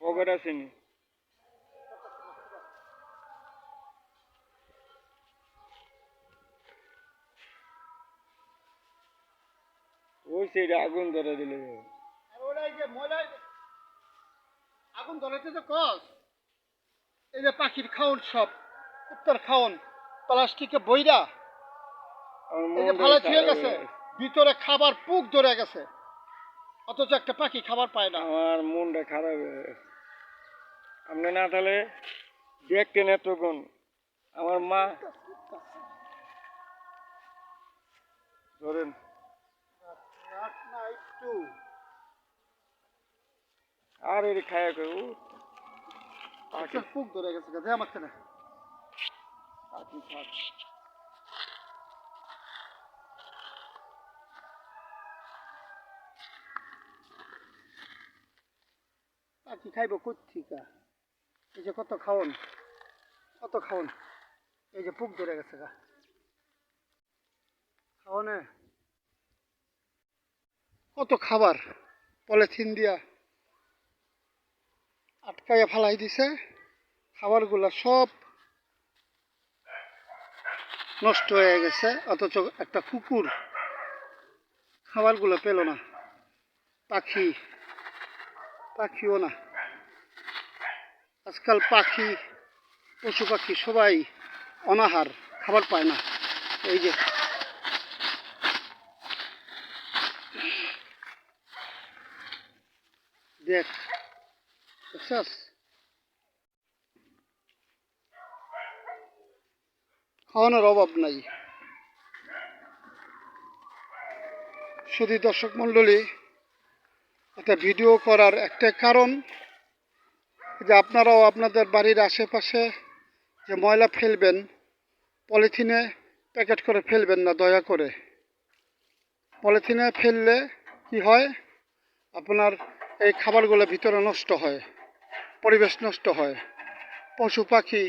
Pocket আসেনি ওই সেইটা আগুন ধরে আগুন ধরাতে যে কস? এই যে পাখির খাওন সব উত্তর খাওন প্লাস্টিকে বইরা। ভালো ছুঁয়ে গেছে। ভিতরে খাবার পুক ধরে গেছে। অথচ একটা পাখি খাবার পায় না। আমার মনটা খারাপ গেছে। আপনি না তাহলে দেখতেন এতক্ষণ। আমার মা ধরেন। না আর এর খায়া কই? ও একটা পুক ধরে গেছে গা, দে আমার ছেলে পাখি থাক পাখি খাইব কোথিকা এই যে কত খাওন কত খাওন? এই যে পুক ধরে গেছে গা। খাওনে? কত খাবার? পলিথিন দিয়া আটকাইয়া ফালাই দিছে। খাবারগুলা সব নষ্ট হয়ে গেছে, অথচ একটা কুকুর খাবারগুলো পেল না। পাখি, পাখিও না। আজকাল পাখি, পশু পাখি সবাই অনাহার, খাবার পায় না। এই যে। দেখ, দেখছস? খাওয়ানোর অভাব নাই। শুধু দর্শক মণ্ডলী, একটা ভিডিও করার একটা কারণ যে আপনারাও আপনাদের বাড়ির আশেপাশে যে ময়লা ফেলবেন, পলিথিনে প্যাকেট করে ফেলবেন না, দয়া করে। পলিথিনে ফেললে কি হয়? আপনার এই খাবারগুলো ভিতরে নষ্ট হয়, পরিবেশ নষ্ট হয়। পশু পাখি,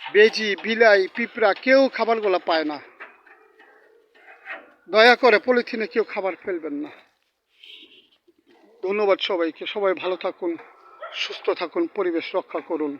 বেজি, বিলাই, পিঁপড়া কেউ খাবারগুলো পায় না। দয়া করে পলিথিনে কেউ খাবার ফেলবেন না। ধন্যবাদ সবাইকে, সবাই ভালো থাকুন। সুস্থ থাকুন পরিবেশ রক্ষা করুন।